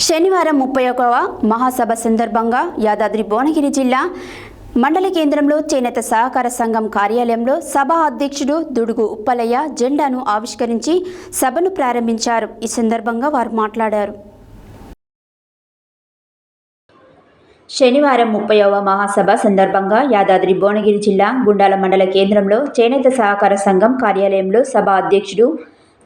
శనివారం ముప్పై ఒకవ మహాసభ సందర్భంగా యాదాద్రి భువనగిరి జిల్లా మండల కేంద్రంలో చేనేత సహకార సంఘం కార్యాలయంలో సభ అధ్యక్షుడు దుడుగు ఉప్పలయ్య జెండాను ఆవిష్కరించి సభను ప్రారంభించారు. ఈ సందర్భంగా వారు మాట్లాడారు. శనివారం ముప్పైవ మహాసభ సందర్భంగా యాదాద్రి భువనగిరి జిల్లా గుండాల మండల కేంద్రంలో చేనేత సహకార సంఘం కార్యాలయంలో సభ అధ్యక్షుడు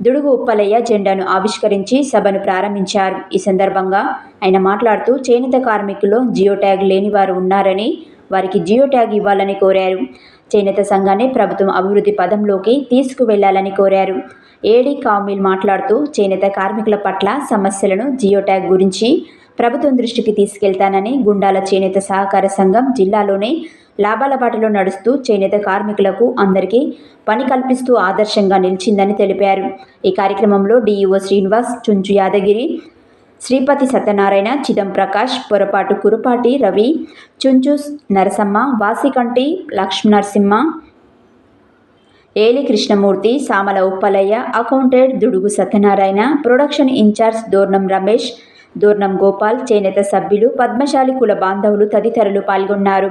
దుడుగు ఉప్పలయ్య జెండాను ఆవిష్కరించి సభను ప్రారంభించారు. ఈ సందర్భంగా ఆయన మాట్లాడుతూ చేనేత కార్మికుల్లో జియో ట్యాగ్ లేని వారు ఉన్నారని వారికి జియో ట్యాగ్ ఇవ్వాలని కోరారు. చేనేత సంఘాన్ని ప్రభుత్వం అభివృద్ధి పదంలోకి తీసుకువెళ్ళాలని కోరారు. ఏడీ కామిల్ మాట్లాడుతూ చేనేత కార్మికుల పట్ల సమస్యలను జియో ట్యాగ్ గురించి ప్రభుత్వం దృష్టికి తీసుకెళ్తానని గుండాల చేనేత సహకార సంఘం జిల్లాలోనే లాభాల బాటలో నడుస్తూ చేనేత కార్మికులకు అందరికీ పని కల్పిస్తూ ఆదర్శంగా నిలిచిందని తెలిపారు. ఈ కార్యక్రమంలో డిఈఓ శ్రీనివాస్ చుంచు యాదగిరి శ్రీపతి సత్యనారాయణ చిదం ప్రకాష్ పొరపాటు Kurupati Ravi Chunchu Narasamma Vasikanti Lakshminarasimha Eli Krishnamurthy Samala Uppalaiah accountant Dudugu Satyanarayana production incharge Durnam Ramesh Durnam Gopal చేనేత సభ్యులు పద్మశాలి కుల బాంధవులు తదితరులు పాల్గొన్నారు.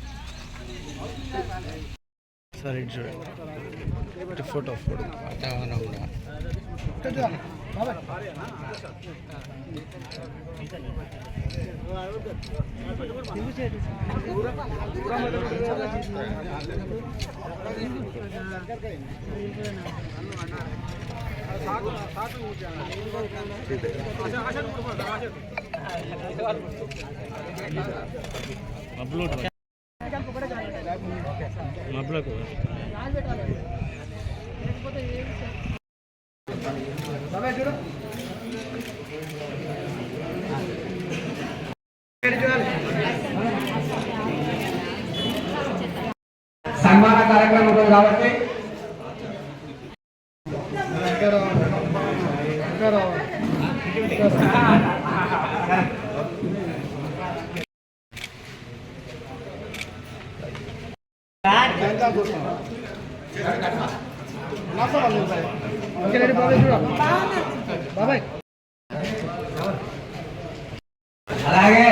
Sir ఇటు చూడండి. Photo photo. అప్లోడ్ మబ్బులకు సన్మాన కార్యక్రమం ఉంటుంది కాబట్టి. అలాగే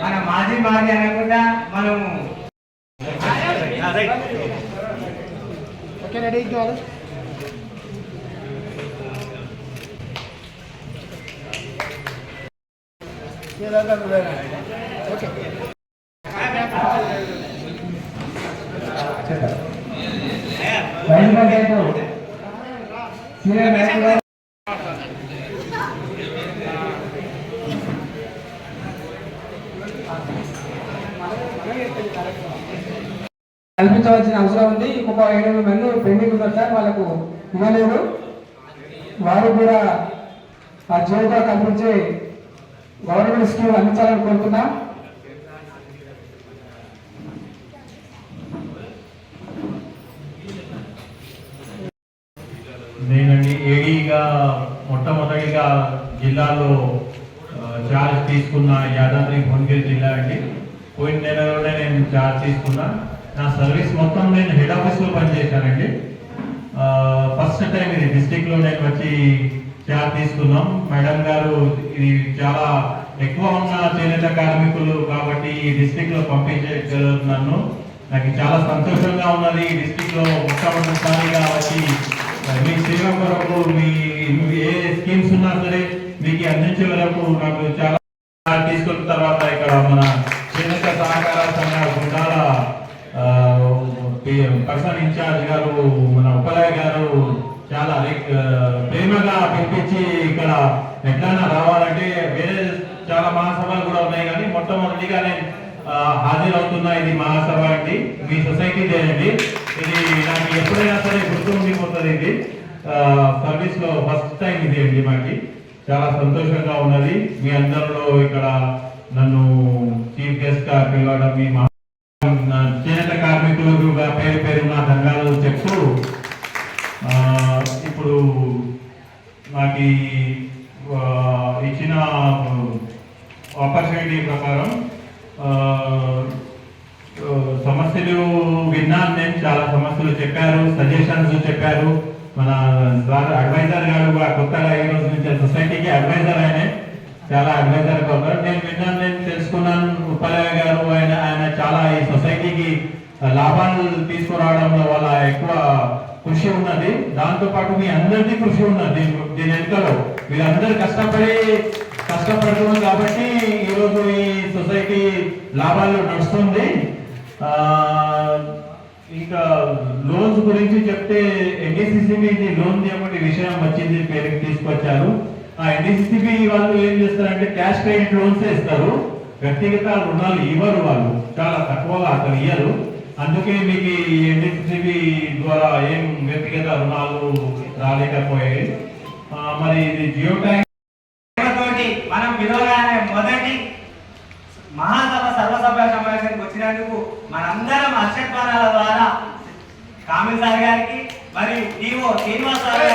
మన మాజీ మాజీ అనకుండా మనము ఓకే రెడీ కావాలి ఓకే కల్పించవలసిన అవసరం ఉంది. ఇంకొక ఏడు మంది పెండింగ్ ఉన్నారు సార్ వాళ్ళకు ఇవ్వలేదు. వారు కూడా ఆ జీవితం కల్పించి గవర్నమెంట్ స్కీమ్ అందించాలని కోరుతున్నాం. మొట్టమొదటిగా జిల్లాలో చార్జ్ తీసుకున్న యాదాద్రి భువనగిరి జిల్లా అండి. పోయిన నెలలోనే నేను చార్జ్ తీసుకున్నా. నా సర్వీస్ మొత్తం నేను హెడ్ ఆఫీస్లో పనిచేశానండి. ఫస్ట్ టైం ఇది డిస్టిక్లో నేను వచ్చి చార్జ్ తీసుకున్నాం. మేడం గారు ఇది చాలా ఎక్కువ ఉన్న చేనేత కార్మికులు కాబట్టి ఈ డిస్టిక్లో పంపించగలుగుతున్నాను నాకు చాలా సంతోషంగా ఉన్నది ఈ డిస్టిక్లో మొట్టమొదటిసారిగా వచ్చి మీ సేవ కొరకు మీ ఏ స్కీమ్స్ ఉన్నా సరే మీకు అందించే వరకు నాకు చాలా తీసుకున్న తర్వాత ఇక్కడ మన చేనేత సహకార సంఘ గుండాల పర్సన్ ఇన్ఛార్జ్ గారు మన ఉపాధ్యాయ గారు చాలా ప్రేమగా పిలిపించి ఇక్కడ ఎట్లన్నా రావాలంటే వేరే చాలా మహాసభలు కూడా ఉన్నాయి కానీ మొట్టమొదటిగా నేను ఆ, హాజరవుతున్న ఇది మహాసభ అండి. మీ సొసైటీ అండి ఇది నాకు ఎప్పుడైనా సరే గుర్తు ఉండిపోతుంది ఇది. సర్వీస్లో ఫస్ట్ టైం ఇది అండి మాకి. చాలా సంతోషంగా ఉన్నది. మీ అందరిలో ఇక్కడ నన్ను చీఫ్ గెస్ట్గా పిలవడం మీ మా చేనేత కార్మికులకు పేరు పేరు నా చెప్తూ ఇప్పుడు నాకు ఇచ్చిన ఆపర్చునిటీ ప్రకారం ప్రకారం ఆ, ఆ, సమస్యలు విన్నాను నేను చాలా సమస్యలు చెప్పారు సజెషన్స్ చెప్పారు. మన ద్వారా అడ్వైజర్ గారు కూడా కొత్తగా ఈ రోజు నుంచి సొసైటీకి అడ్వైజర్ ఆయనే చాలా అడ్వైజర్గా ఉన్నారు. నేను విన్నాను నేను తెలుసుకున్నాను. ఉపాధ్యాయ గారు ఆయన ఆయన చాలా ఈ సొసైటీకి లాభాలు తీసుకురావడంలో వల్ల ఎక్కువ కృషి ఉన్నది. దాంతో పాటు మీ అందరిది కృషి ఉన్నది. దీని- వెనుకలో మీరందరూ కష్టపడి కష్టపడుతున్నారు కాబట్టి ఈరోజు ఈ సొసైటీ లాభాలు నడుస్తుంది. ఆ, ఇంకా లోన్స్ గురించి చెప్తే ఎన్డీసీసీబీ లోన్ ఒకటి విషయం వచ్చింది పేరుకి తీసుకొచ్చారు. ఆ ఎన్డీసీసీబీ వాళ్ళు ఏం చేస్తారంటే క్యాష్ క్రెడిట్ లోన్స్ ఇస్తారు. వ్యక్తిగత రుణాలు ఇవ్వరు వాళ్ళు. చాలా తక్కువగా అతను ఇయ్యరు. అందుకే మీకు ఈ ఎన్డీసీబీ ద్వారా ఏం వ్యక్తిగత రుణాలు రాలేకపోయాయి. మరి ఇది జియో ట్యాంక్ కామిల్ సార్